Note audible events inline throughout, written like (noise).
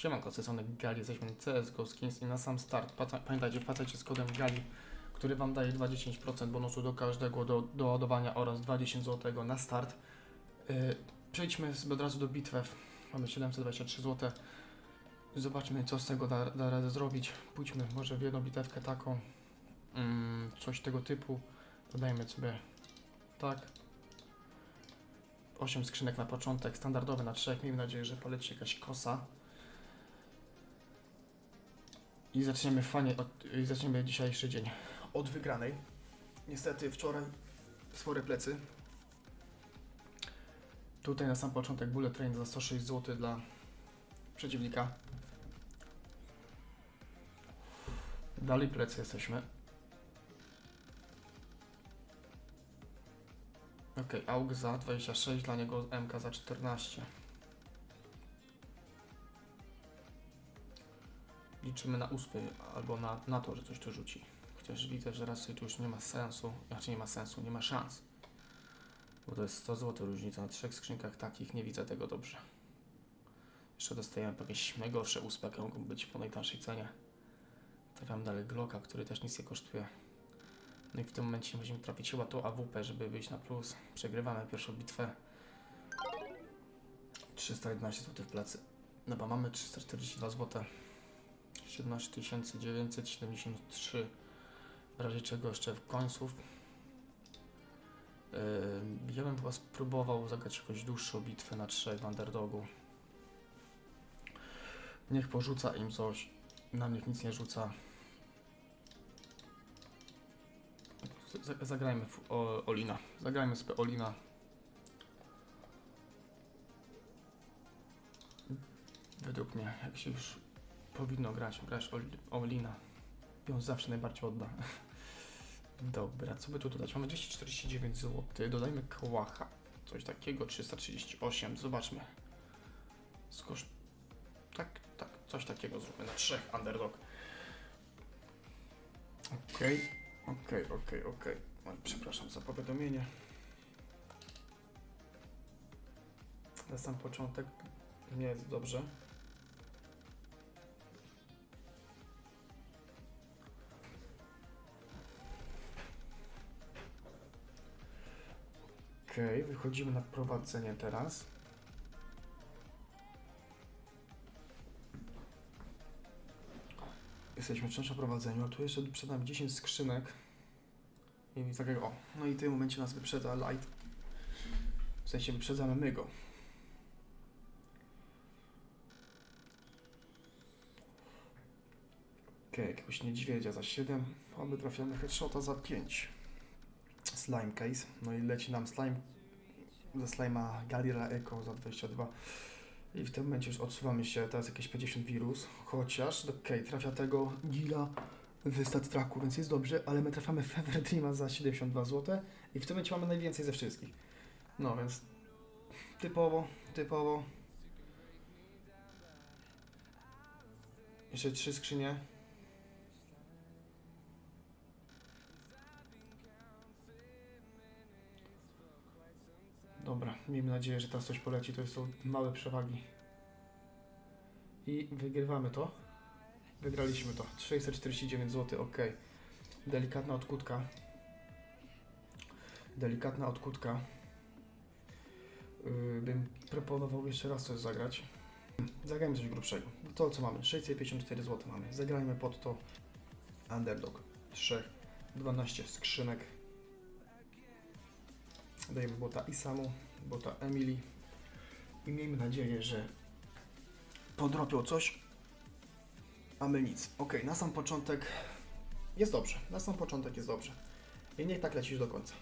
Siemanko, Cesonek Gali, jesteśmy CSGO Skins i na sam start, pamiętajcie, wpadajcie z kodem Gali, który Wam daje 20% bonusu do każdego do, do ładowania oraz 20 zł na start. Yy, przejdźmy od razu do bitwy, mamy 723 zł. Zobaczmy co z tego da, da radę zrobić. Pójdźmy może w jedną bitewkę taką, mm, coś tego typu. Dodajmy sobie tak. 8 skrzynek na początek, standardowe na 3. Miejmy nadzieję, że poleci jakaś kosa. I zaczniemy fajnie, od, i zaczniemy dzisiejszy dzień od wygranej. Niestety wczoraj spore plecy. Tutaj na sam początek bullet train za 106 zł dla przeciwnika. Dalej plecy jesteśmy. Ok, AUG za 26, dla niego MK za 14. Liczymy na uspy albo na, na to, że coś tu rzuci. Chociaż widzę, że raczej tu już nie ma sensu. Znaczy nie ma sensu, nie ma szans. Bo to jest 100 zł różnica na trzech skrzynkach takich, nie widzę tego dobrze. Jeszcze dostajemy jakieś najgorsze uspy, jakie mogą być po najtańszej cenie. Trafiam dalej Glocka, który też nic nie kosztuje. No i w tym momencie musimy trafić chyba to AWP, żeby wyjść na plus. Przegrywamy pierwszą bitwę. 311 zł w plecy. No bo mamy 342 zł. 17 973. W razie czego jeszcze w końców. Yy, ja bym chyba spróbował zagrać jakąś dłuższą bitwę na trzech w underdogu. Niech porzuca im coś. Na mnie nic nie rzuca. Zagrajmy w Olina. Zagrajmy sobie Olina. Według mnie, jak się już powinno grać, Ol- Olina. I on zawsze najbardziej odda. (laughs) Dobra, co by tu dodać? Mamy 249 zł. Dodajmy kołacha. Coś takiego, 338. Zobaczmy. Skocz... Tak, tak, coś takiego zróbmy na trzech underdog. Okej. Okej, okej, okej. Oj, Przepraszam za powiadomienie. Na sam początek nie jest dobrze. Wychodzimy na prowadzenie teraz. Jesteśmy wciąż na prowadzeniu, a tu jeszcze przed nami 10 skrzynek. I takiego, o, no i w tym momencie nas wyprzedza Light. W sensie wyprzedzamy my go. Okej, jakiegoś niedźwiedzia za 7, a my trafiamy headshota za 5. Slime case, no i leci nam slime ze slime'a Galira Echo za 22. I w tym momencie już odsuwamy się, teraz jakieś 50 wirus, chociaż, okej, trafia tego Gila w stat tracku, więc jest dobrze, ale my trafiamy Fever Dreama za 72 zł i w tym momencie mamy najwięcej ze wszystkich. No więc typowo, typowo. Jeszcze trzy skrzynie. Dobra, miejmy nadzieję, że teraz coś poleci, to są małe przewagi. I wygrywamy to. Wygraliśmy to. 649 zł, ok. Delikatna odkutka. Delikatna odkutka. Yy, bym proponował jeszcze raz coś zagrać. Zagrajmy coś grubszego. To co mamy? 654 zł mamy. Zagrajmy pod to Underdog 3. 12 skrzynek. Dajemy bota Isamu, bota Emily. I miejmy nadzieję, że podrobią coś, a my nic. Ok, na sam początek jest dobrze. Na sam początek jest dobrze. I niech tak lecisz do końca.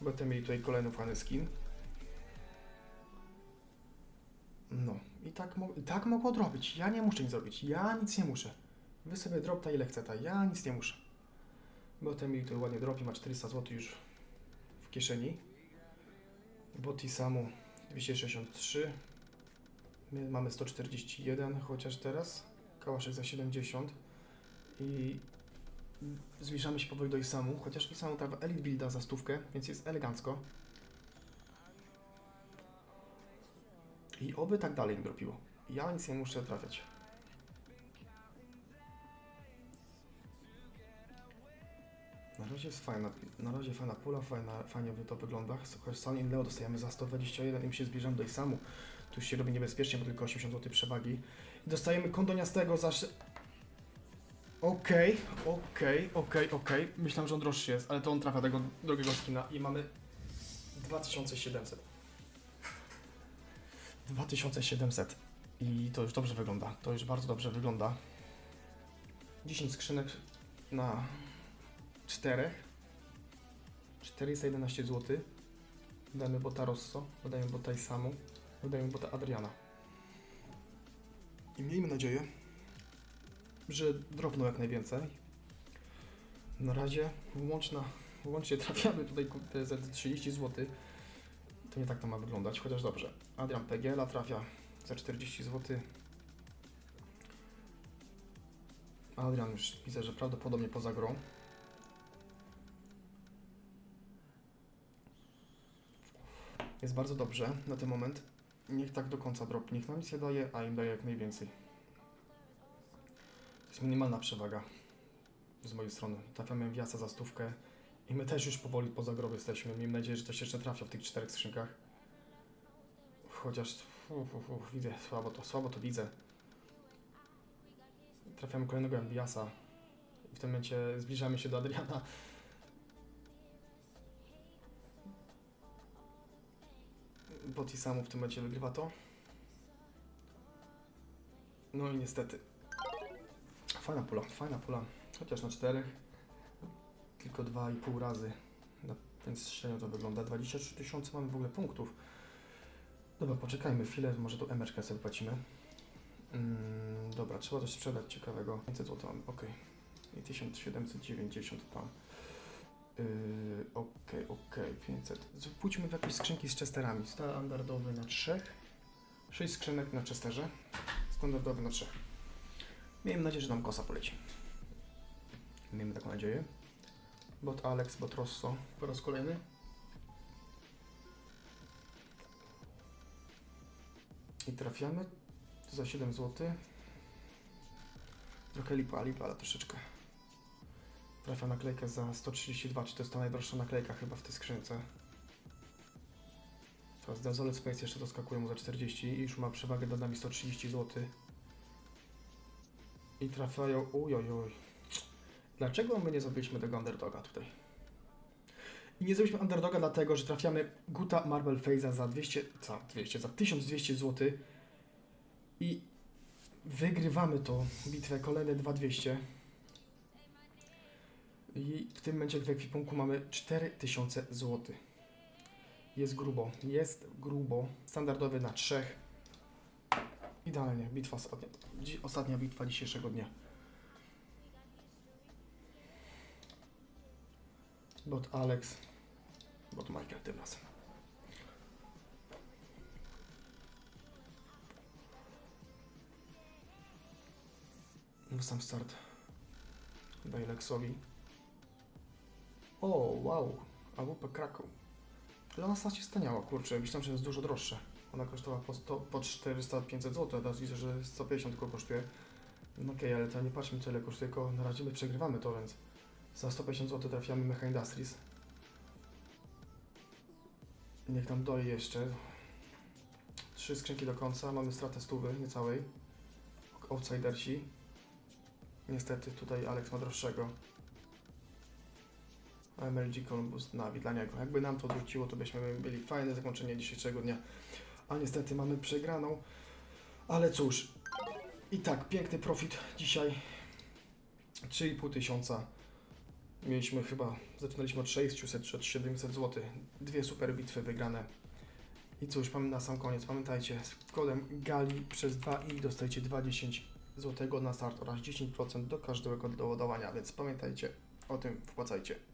Będę mieli tutaj kolejny fajny skin. No, i tak, i tak mogło odrobić. Ja nie muszę nic zrobić. Ja nic nie muszę. Wy sobie dropta ile chcecie. Ja nic nie muszę. Bo ten mi tutaj ładnie dropi, ma 400 zł już w kieszeni. Boty samu 263. My mamy 141, chociaż teraz. Kałaszek za 70. I zbliżamy się powoli do Isamu, chociaż Isamu trafia Elite Builda za stówkę, więc jest elegancko. I oby tak dalej mi dropiło. Ja nic nie muszę trafiać. Na razie jest fajna, na razie fajna pula, fajna, fajnie to wygląda. Chociaż Sun Leo dostajemy za 121 i się zbliżamy do Isamu. Tu już się robi niebezpiecznie, bo tylko 80 zł przewagi. I dostajemy kondoniastego za... Okej, okej, okej, okej. Myślałem, że on droższy jest, ale to on trafia tego drogiego skina i mamy 2700. 2700. I to już dobrze wygląda. To już bardzo dobrze wygląda. 10 skrzynek na 4. 411 zł. Dajmy bota Rosso, dodajemy bota Isamu, dodajemy bota Adriana. I miejmy nadzieję, że drobną jak najwięcej. Na razie łączna, łącznie (laughs) trafiamy tutaj za 30 zł. To nie tak to ma wyglądać, chociaż dobrze. Adrian Pegela trafia za 40 zł. Adrian już widzę, że prawdopodobnie poza grą. Jest bardzo dobrze na ten moment. Niech tak do końca drop. Niech nam nic nie daje, a im daje jak najwięcej. To jest minimalna przewaga z mojej strony. Trafiamy w jasa za stówkę i my też już powoli poza grobu jesteśmy. Miejmy nadzieję, że się jeszcze trafia w tych czterech skrzynkach. Chociaż uf, uf, uf, widzę, słabo to, słabo to widzę. Trafiamy kolejnego Ambiasa. I w tym momencie zbliżamy się do Adriana. Boti samu w tym momencie wygrywa to. No i niestety. Fajna pula, fajna pula. Chociaż na czterech. Tylko dwa i pół razy. Na, więc średnio to wygląda. 23 tysiące mamy w ogóle punktów. Dobra, poczekajmy chwilę, może tu emeczkę sobie płacimy. Mm, dobra, trzeba coś sprzedać ciekawego. 500 zł mamy, ok. I 1790 tam. Yy, okej, okej, 500. Z- Pójdźmy w jakieś skrzynki z chesterami. Standardowy na 3. 6 skrzynek na chesterze. Standardowy na 3. Miejmy nadzieję, że nam kosa poleci. Miejmy taką nadzieję. Bot Alex, bot Rosso po raz kolejny. I trafiamy za 7 zł. Trochę lipa, lipa, ale troszeczkę. Trafia naklejkę za 132, czy to jest ta najdroższa naklejka chyba w tej skrzynce. Teraz Desolate Space jeszcze doskakuje mu za 40 i już ma przewagę nad nami 130 zł. I trafiają, ujojoj. Dlaczego my nie zrobiliśmy tego underdoga tutaj? I nie zrobiliśmy underdoga dlatego, że trafiamy Guta Marble Faze'a za 200, za 200, za 1200 zł i wygrywamy to bitwę kolejne 2200 i w tym momencie w ekwipunku mamy 4000 zł. Jest grubo, jest grubo. Standardowy na 3. Idealnie, bitwa ostatnia, ostatnia bitwa dzisiejszego dnia. Bot Alex, bot Michael tym razem. No sam start. Daję Lexowi. O, wow. AWP Kraków. Ale ona się staniała, kurczę. Myślałem, że jest dużo droższa. Ona kosztowała po, 100, po 400-500 zł, teraz widzę, że 150 tylko kosztuje. No okej, ale to nie patrzmy ile kosztuje, tylko na razie my przegrywamy to, więc za 150 zł trafiamy Mecha Industries. Niech nam doje jeszcze. Trzy skrzynki do końca, mamy stratę stówy niecałej. Outsidersi. Niestety tutaj Alex ma droższego. MLG Columbus Navi dla niego. Jakby nam to odwróciło, to byśmy mieli fajne zakończenie dzisiejszego dnia. A niestety mamy przegraną. Ale cóż. I tak, piękny profit dzisiaj. 3,5 tysiąca. Mieliśmy chyba, zaczynaliśmy od 600 czy od 700 zł. Dwie super bitwy wygrane. I cóż, mamy na sam koniec. Pamiętajcie, z kodem GALI przez 2 i dostajecie 20 zł na start oraz 10% do każdego doładowania, więc pamiętajcie o tym, wpłacajcie.